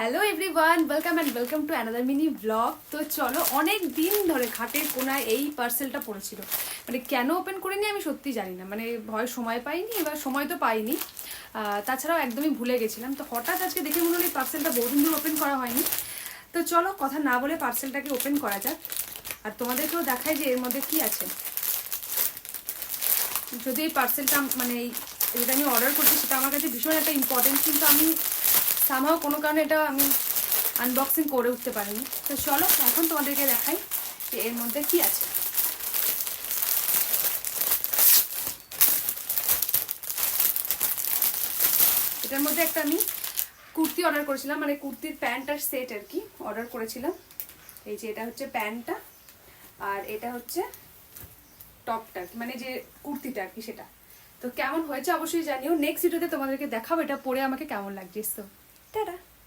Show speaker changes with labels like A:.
A: Hello everyone welcome and welcome to another mini blog তো চলো, অনেক দিন ধরে খাটের কোনায় এই পার্সেলটা পড়েছিল। মানে কেন ওপেন করিনি আমি সত্যি জানি না। মানে ভয় সময় পাইনি, এবার সময় তো পাইনি। তাছাড়াও একদমই ভুলে গেছিলাম। তো হঠাৎ আজকে দেখে মনে হলো এই পার্সেলটা বহুদিন ধরে ওপেন করা হয়নি। তো চলো, কথা না বলে পার্সেলটাকে ওপেন করা যাক। আর তোমাদেরকেও দেখায় যে এর মধ্যে কি আছে। যদি এই পার্সেলটা মানে যেটা আমি অর্ডার করছি, সেটা আমার কাছে ভীষণ একটা ইম্পর্টেন্ট কিন্তু আমি সামহাও কোনো কারণে এটা আমি আনবক্সিং করে উঠতে পারিনি। তো চলো, এখন তোমাদেরকে দেখাই যে এর মধ্যে কি আছে। এটার মধ্যে একটা আমি কুর্তি অর্ডার করেছিলাম মানে কুর্তির প্যান্ট আর সেট আর কি অর্ডার করেছিলাম। এই যে এটা হচ্ছে প্যান্টটা, আর এটা হচ্ছে টপটা মানে যে কুর্তিটা আর কি সেটা। তো কেমন হয়েছে অবশ্যই জানিও। নেক্সট ভিডিওতে তোমাদেরকে দেখাবো, এটা পরে আমাকে কেমন লাগছে তো টাটা